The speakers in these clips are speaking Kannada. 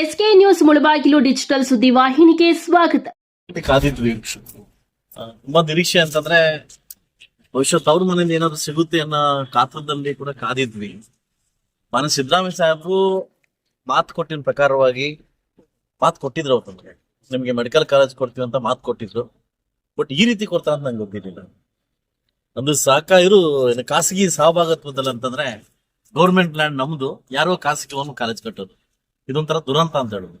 ಎಸ್ಕೆ ನ್ಯೂಸ್ ಮುಳಬಾಗಿಲು ಡಿಜಿಟಲ್ ಸುದ್ದಿ ವಾಹಿನಿಗೆ ಸ್ವಾಗತ. ತುಂಬಾ ನಿರೀಕ್ಷೆ ಅಂತಂದ್ರೆ ಬಹುಶಃ ತವ್ರ ಮನೆಯಿಂದ ಏನಾದ್ರು ಸಿಗುತ್ತೆ ಅನ್ನೋ ಕಾತ್ರದಲ್ಲಿ ಕೂಡ ಕಾದಿದ್ವಿ. ಮನ ಸಿದ್ದರಾಮಯ್ಯ ಸಾಹೇಬ್ರು ಮಾತು ಕೊಟ್ಟಿನ ಪ್ರಕಾರವಾಗಿ ಮಾತು ಕೊಟ್ಟಿದ್ರು ಅವತ್ತಂದ್ರೆ ನಿಮಗೆ. ಮೆಡಿಕಲ್ ಕಾಲೇಜ್ ಕೊಡ್ತೀವಿ ಅಂತ ಮಾತು ಕೊಟ್ಟಿದ್ರು. ಬಟ್ ಈ ರೀತಿ ಕೊಡ್ತಾರ ಅಂತ ನಂಗೆ ಗೊತ್ತಿರಲಿಲ್ಲ. ನಮ್ದು ಸಾಕ ಇರು ಏನು ಖಾಸಗಿ ಸಹಭಾಗತ್ವದಲ್ಲಿ ಅಂತಂದ್ರೆ ಗೌರ್ಮೆಂಟ್ ಲ್ಯಾಂಡ್ ನಮ್ದು. ಯಾರೋ ಖಾಸಗಿ ಒಂದು ಕಾಲೇಜ್ ಕಟ್ಟೋದು. ಇದೊಂಥರ ದುರಂತ ಅಂತ ಹೇಳೋದು.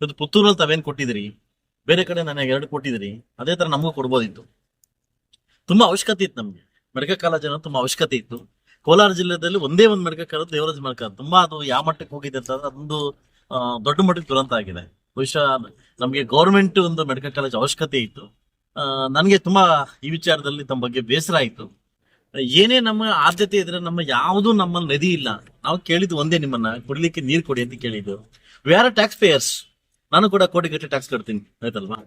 ಇದು ಪುತ್ತೂರಲ್ಲಿ ತಾವೇನ್ ಕೊಟ್ಟಿದ್ರಿ ಬೇರೆ ಕಡೆ ನನಗೆ ಎರಡು ಕೊಟ್ಟಿದ್ರಿ ಅದೇ ತರ ನಮಗೂ ಕೊಡ್ಬೋದಿತ್ತು. ತುಂಬಾ ಅವಶ್ಯಕತೆ ಇತ್ತು ನಮ್ಗೆ. ಮೆಡಿಕಲ್ ಕಾಲೇಜ್ ಅನ್ನೋದು ತುಂಬಾ ಅವಶ್ಯಕತೆ ಇತ್ತು. ಕೋಲಾರ ಜಿಲ್ಲೆಯಲ್ಲಿ ಒಂದೇ ಒಂದು ಮೆಡಿಕಲ್ ಕಾಲೇಜ್ ದೇವರಾಜ್ ಮೆಡಿಕಲ್ ತುಂಬಾ ಅದು ಯಾವ ಮಟ್ಟಕ್ಕೆ ಹೋಗಿದೆ ಅಂತಂದ್ರೆ ಅದೊಂದು ದೊಡ್ಡ ಮಟ್ಟಕ್ಕೆ ದುರಂತ ಆಗಿದೆ. ಬಹುಶಃ ನಮಗೆ ಗೌರ್ಮೆಂಟ್ ಒಂದು ಮೆಡಿಕಲ್ ಕಾಲೇಜ್ ಅವಶ್ಯಕತೆ ಇತ್ತು. ನನಗೆ ತುಂಬಾ ಈ ವಿಚಾರದಲ್ಲಿ ತಮ್ಮ ಬಗ್ಗೆ ಬೇಸರ ಆಯಿತು. ಏನೇ ನಮ್ಮ ಆದ್ಯತೆ ಇದ್ರೆ ನಮ್ಮ ಯಾವುದು ನಮ್ಮ ನದಿ ಇಲ್ಲ. ನಾವು ಕೇಳಿದ್ದು ಒಂದೇ ನಿಮ್ಮನ್ನ, ಕುಡಿಲಿಕ್ಕೆ ನೀರು ಕೊಡಿ ಅಂತ ಕೇಳಿದ್ದು. ವಿ ಆರ್ ಟ್ಯಾಕ್ಸ್ ಪೇಯರ್ಸ್ ನಾನು ಕೂಡ ಕೋಟಿಗಟ್ಟಲೆ ಟ್ಯಾಕ್ಸ್ ಕಟ್ತೀನಿ, ಆಯ್ತಲ್ವಾ?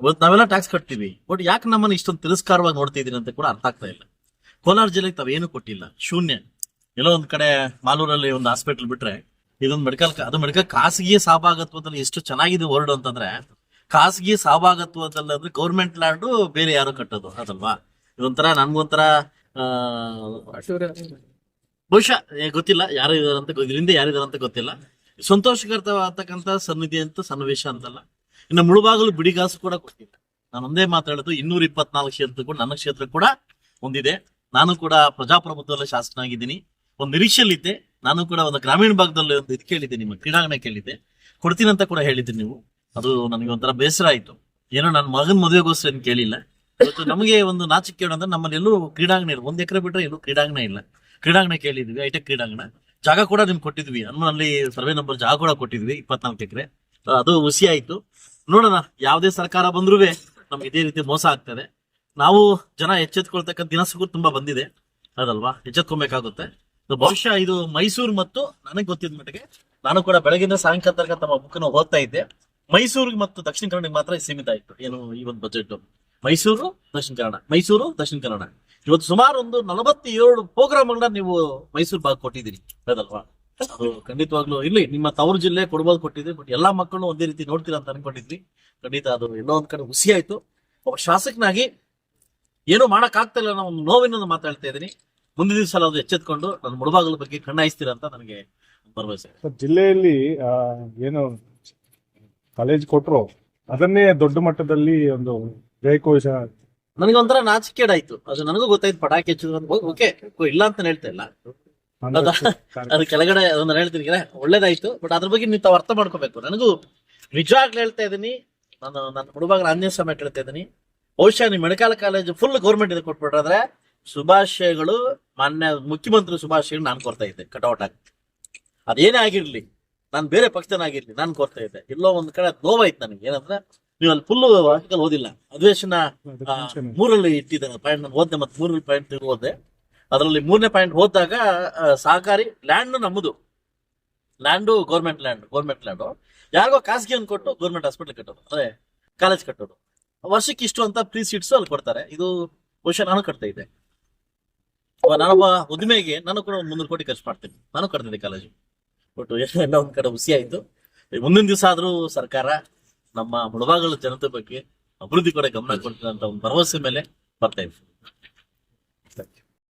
ಇವತ್ತು ನಾವೆಲ್ಲ ಟ್ಯಾಕ್ಸ್ ಕಟ್ತೀವಿ. ಬಟ್ ಯಾಕೆ ನಮ್ಮನ್ನ ಇಷ್ಟೊಂದು ತಿರಸ್ಕಾರವಾಗಿ ನೋಡ್ತಾ ಇದೀನಿ ಅಂತ ಕೂಡ ಅರ್ಥ ಆಗ್ತಾ ಇಲ್ಲ. ಕೋಲಾರ ಜಿಲ್ಲೆಗೆ ತಾವೇನು ಕೊಟ್ಟಿಲ್ಲ. ಶೂನ್ಯ. ಎಲ್ಲೋ ಒಂದ್ ಕಡೆ ಮಾಲೂರಲ್ಲಿ ಒಂದು ಹಾಸ್ಪಿಟಲ್ ಬಿಟ್ರೆ, ಇದೊಂದು ಮೆಡಿಕಲ್ ಅದು ಮೆಡಿಕಲ್ ಖಾಸಗಿ ಸಹಭಾಗತ್ವದಲ್ಲಿ ಎಷ್ಟು ಚೆನ್ನಾಗಿದೆ ವರ್ಡ್ ಅಂತಂದ್ರೆ ಖಾಸಗಿ ಸಹಭಾಗತ್ವದಲ್ಲಿ ಅಂದ್ರೆ ಗೌರ್ಮೆಂಟ್ ಲ್ಯಾಂಡು ಬೇರೆ ಯಾರು ಕಟ್ಟೋದು ಅದಲ್ವಾ ಇದೊಂಥರ ನನ್ಗೊಂಥರ ಬಹುಶಃ ಗೊತ್ತಿಲ್ಲ, ಯಾರು ಇದಾರೆ ಅಂತ ಇದರಿಂದ ಯಾರಿದಾರಂತ ಗೊತ್ತಿಲ್ಲ. ಸಂತೋಷಕರವಾಗ್ತಕ್ಕಂತ ಸನ್ನಿಧಿ ಅಂತ ಸನ್ನಿವೇಶ ಅಂತಲ್ಲ. ಇನ್ನು ಮುಳುಬಾಗಲು ಬಿಡಿಗಾಸು ಕೂಡ ಕೊಟ್ಟಿಲ್ಲ. ನಾನು ಒಂದೇ ಮಾತಾಡೋದು, ಇನ್ನೂರ ಇಪ್ಪತ್ನಾಲ್ಕು ಕ್ಷೇತ್ರ ಕೂಡ, ನನ್ನ ಕ್ಷೇತ್ರ ಕೂಡ ಹೊಂದಿದೆ ನಾನು ಕೂಡ ಪ್ರಜಾಪ್ರಭುತ್ವದಲ್ಲಿ ಶಾಸಕನಾಗಿದ್ದೀನಿ. ಒಂದು ನಿರೀಕ್ಷೆಯಲ್ಲಿದ್ದೆ. ನಾನು ಕೂಡ ಒಂದು ಗ್ರಾಮೀಣ ಭಾಗದಲ್ಲಿ ಒಂದು ಇದು ಕೇಳಿದ್ದೆ, ನಿಮ್ಮ ಕ್ರೀಡಾಂಗಣ ಕೇಳಿದ್ದೆ. ಕೊಡ್ತೀನಿ ಅಂತ ಕೂಡ ಹೇಳಿದ್ದೆ ನೀವು. ಅದು ನನಗೆ ಒಂಥರ ಬೇಸರ ಆಯ್ತು. ಏನೋ ನನ್ನ ಮಗನ ಮದುವೆಗೋಸ್ಕರ ಏನು ಕೇಳಿಲ್ಲ. ಇವತ್ತು ನಮಗೆ ಒಂದು ನಾಚಿಕೆ ಅಂದ್ರೆ ನಮ್ಮಲ್ಲಿ ಎಲ್ಲೂ ಕ್ರೀಡಾಂಗಣ ಇಲ್ಲ. ಒಂದ್ ಎಕರೆ ಬಿಟ್ರೆ ಎಲ್ಲೂ ಕ್ರೀಡಾಂಗಣ ಇಲ್ಲ. ಕ್ರೀಡಾಂಗಣ ಕೇಳಿದ್ವಿ ಐಟೆಕ್ ಕ್ರೀಡಾಂಗಣ. ಜಾಗ ಕೂಡ ನಿಮ್ಗೆ ಕೊಟ್ಟಿದ್ವಿ. ಹನುಮನಲ್ಲಿ ಸರ್ವೆ ನಂಬರ್ ಜಾಗ ಕೂಡ ಕೊಟ್ಟಿದ್ವಿ, ಇಪ್ಪತ್ನಾಲ್ಕು ಎಕರೆ. ಅದು ಹುಸಿ ಆಯ್ತು. ನೋಡೋಣ, ಯಾವುದೇ ಸರ್ಕಾರ ಬಂದ್ರೂ ನಮ್ಗೆ ಇದೇ ರೀತಿ ಮೋಸ ಆಗ್ತದೆ. ನಾವು ಜನ ಎಚ್ಚೆತ್ಕೊಳ್ತಕ್ಕಂಥ ದಿನಸುಗಳು ತುಂಬಾ ಬಂದಿದೆ. ಅದಲ್ವಾ? ಎಚ್ಚೆತ್ಕೊಬೇಕಾಗುತ್ತೆ ಬಹುಶಃ ಇದು ಮೈಸೂರು ಮತ್ತು ನನಗೆ ಗೊತ್ತಿದ್ದ ಮಟ್ಟಿಗೆ ನಾನು ಕೂಡ ಬೆಳಗಿನ ಸಾಯಂಕಾಲ ತನಕ ತಮ್ಮ ಬುಕ್ನ ಓದ್ತಾ ಇದ್ದೆ. ಮೈಸೂರಿಗೆ ಮತ್ತು ದಕ್ಷಿಣ ಕನ್ನಡಕ್ಕೆ ಮಾತ್ರ ಸೀಮಿತ ಆಯ್ತು. ಏನು ಈ ಒಂದು ಬಜೆಟ್ ಮೈಸೂರು, ದಕ್ಷಿಣ ಕನ್ನಡ. ಮೈಸೂರು, ದಕ್ಷಿಣ ಕನ್ನಡ. ಇವತ್ತು ಸುಮಾರು ಒಂದು ನಲವತ್ತೇಳು ಪ್ರೋಗ್ರಾಮ್ಗಳನ್ನ ನೀವು ಮೈಸೂರು ಭಾಗ ಕೊಟ್ಟಿದ್ದೀರಿ. ಅದಲ್ವಾ ಅದು ಖಂಡಿತವಾಗ್ಲೂ ಇಲ್ಲಿ ನಿಮ್ಮ ತವರು ಜಿಲ್ಲೆ ಕೊಡಬಹುದು ಕೊಟ್ಟಿದ್ರಿ ಬಟ್ ಎಲ್ಲಾ ಮಕ್ಕಳು ಒಂದೇ ರೀತಿ ನೋಡ್ತೀರಾ ಅಂತ ಅನ್ಕೊಂಡಿದ್ವಿ. ಖಂಡಿತ ಅದು ಎಲ್ಲೋ ಒಂದ್ ಕಡೆ ಹುಸಿ ಆಯ್ತು. ಒಬ್ಬ ಶಾಸಕನಾಗಿ ಏನು ಮಾಡಕ್ ಆಗ್ತಾ ಇಲ್ಲ ನಾವು ನೋವಿನ ಮಾತಾಡ್ತಾ ಇದ್ದೀನಿ. ಮುಂದಿನ ದಿವಸ ಅದು ಎಚ್ಚೆತ್ಕೊಂಡು ನನ್ನ ಮುಡಬಾಗಲ ಬಗ್ಗೆ ಕಣ್ಣಾಯಿಸ್ತೀರಾ ಅಂತ ನನಗೆ ಭರವಸೆ. ಜಿಲ್ಲೆಯಲ್ಲಿ ಏನು ಕಾಲೇಜ್ ಕೊಟ್ರು ಅದನ್ನೇ ದೊಡ್ಡ ಮಟ್ಟದಲ್ಲಿ ಒಂದು ಜಯಕೋಶ ನನಗೆ ಒಂಥರ ನಾಚಿಕೆಡಾಯ್ತು ಅದು ನನಗೂ ಗೊತ್ತಾಯ್ತು ಪಟಾಕಿ ಹಚ್ಚಿದ್ರು ಓಕೆ ಇಲ್ಲ ಅಂತ ಹೇಳ್ತಾ ಇಲ್ಲ. ಅದ್ರ ಅದು ಕೆಳಗಡೆ ಅದನ್ನ ಹೇಳ್ತೀನಿ ಒಳ್ಳೇದಾಯ್ತು ಬಟ್ ಅದ್ರ ಬಗ್ಗೆ ನೀವು ತಾವು ಅರ್ಥ ಮಾಡ್ಕೋಬೇಕು. ನನಗೂ ನಿಜವಾಗ್ಲೂ ಹೇಳ್ತಾ ಇದೀನಿ. ನಾನು ನನ್ನ ಹುಡುಗ ಅನ್ಯ ಸಮೇತ ಹೇಳ್ತಾ ಇದ್ದೀನಿ ಬಹುಶಃ ನೀವು ಮೆಡಿಕಲ್ ಕಾಲೇಜ್ ಫುಲ್ ಗೌರ್ಮೆಂಟ್ ಇದು ಕೊಟ್ಬಿಟ್ರಾದ್ರೆ ಶುಭಾಶಯಗಳು ಮಾನ್ಯ ಮುಖ್ಯಮಂತ್ರಿ ಶುಭಾಶಯಗಳು ನಾನು ಕೊರ್ತಾ ಇದ್ದೆ ಕಟೌಟ್ ಆಗಿ. ಅದೇನೇ ಆಗಿರ್ಲಿ ನಾನು ಬೇರೆ ಪಕ್ಷನಾಗಿರ್ಲಿ ನಾನು ಕೊರ್ತಾ ಇದ್ದೆ. ಇಲ್ಲೋ ಒಂದ್ ಕಡೆ ನೋವಾಯ್ತು ನನಗೆ. ಏನಂದ್ರೆ ನೀವು ಅಲ್ಲಿ ಫುಲ್ ಆರ್ಟಿಕಲ್ ಓದಿಲ್ಲ. ಅಧಿವೇಶನ ಮೂರಲ್ಲಿ ಇಟ್ಟಿದ್ದಾನೆ ಪಾಯಿಂಟ್ ನಾನು ಓದ್ದೆ ಮತ್ತೆ ಮೂರಲ್ಲಿ ಪಾಯಿಂಟ್ ಓದ್ದೆ. ಅದರಲ್ಲಿ ಮೂರನೇ ಪಾಯಿಂಟ್ ಹೋದಾಗ ಸಹಕಾರಿ ಲ್ಯಾಂಡ್ ನಮ್ಮದು. Land government land government land ಯಾರಿಗೋ ಖಾಸಗಿ ಒಂದು ಕೊಟ್ಟು ಗೌರ್ಮೆಂಟ್ ಹಾಸ್ಪಿಟಲ್ ಕಟ್ಟೋದು. ಅದೇ ಕಾಲೇಜ್ ಕಟ್ಟೋದು. ವರ್ಷಕ್ಕೆ ಇಷ್ಟು ಅಂತ ಫ್ರೀ ಸೀಟ್ಸ್ ಅಲ್ಲಿ ಕೊಡ್ತಾರೆ. ಇದು ಬಹುಶಃ ನಾನು ಕಟ್ತಾ ಇದ್ದೆ. ನಾನೊಬ್ಬ ಉದ್ದಿಮೆಗೆ ನಾನು ಕೂಡ ಒಂದು ಮುನ್ನೂರು ಕೋಟಿ ಖರ್ಚು ಮಾಡ್ತೀನಿ. ನಾನು ಕಟ್ತಿದ್ದೆ ಕಾಲೇಜು ಬಟ್ ಎಲ್ಲ ಒಂದ್ ಕಡೆ ಹುಸಿ ಆಯ್ತು ಮುಂದಿನ ದಿವಸ ಆದ್ರೂ ಸರ್ಕಾರ ನಮ್ಮ ಮುಳಬಾಗಲ ಜನತೆ ಬಗ್ಗೆ ಅಭಿವೃದ್ಧಿ ಕಡೆ ಗಮನ ಕೊಡ್ತದೆ ಅಂತ ಒಂದು ಭರವಸೆ ಮೇಲೆ ಬರ್ತಾ ಇದ್ವಿ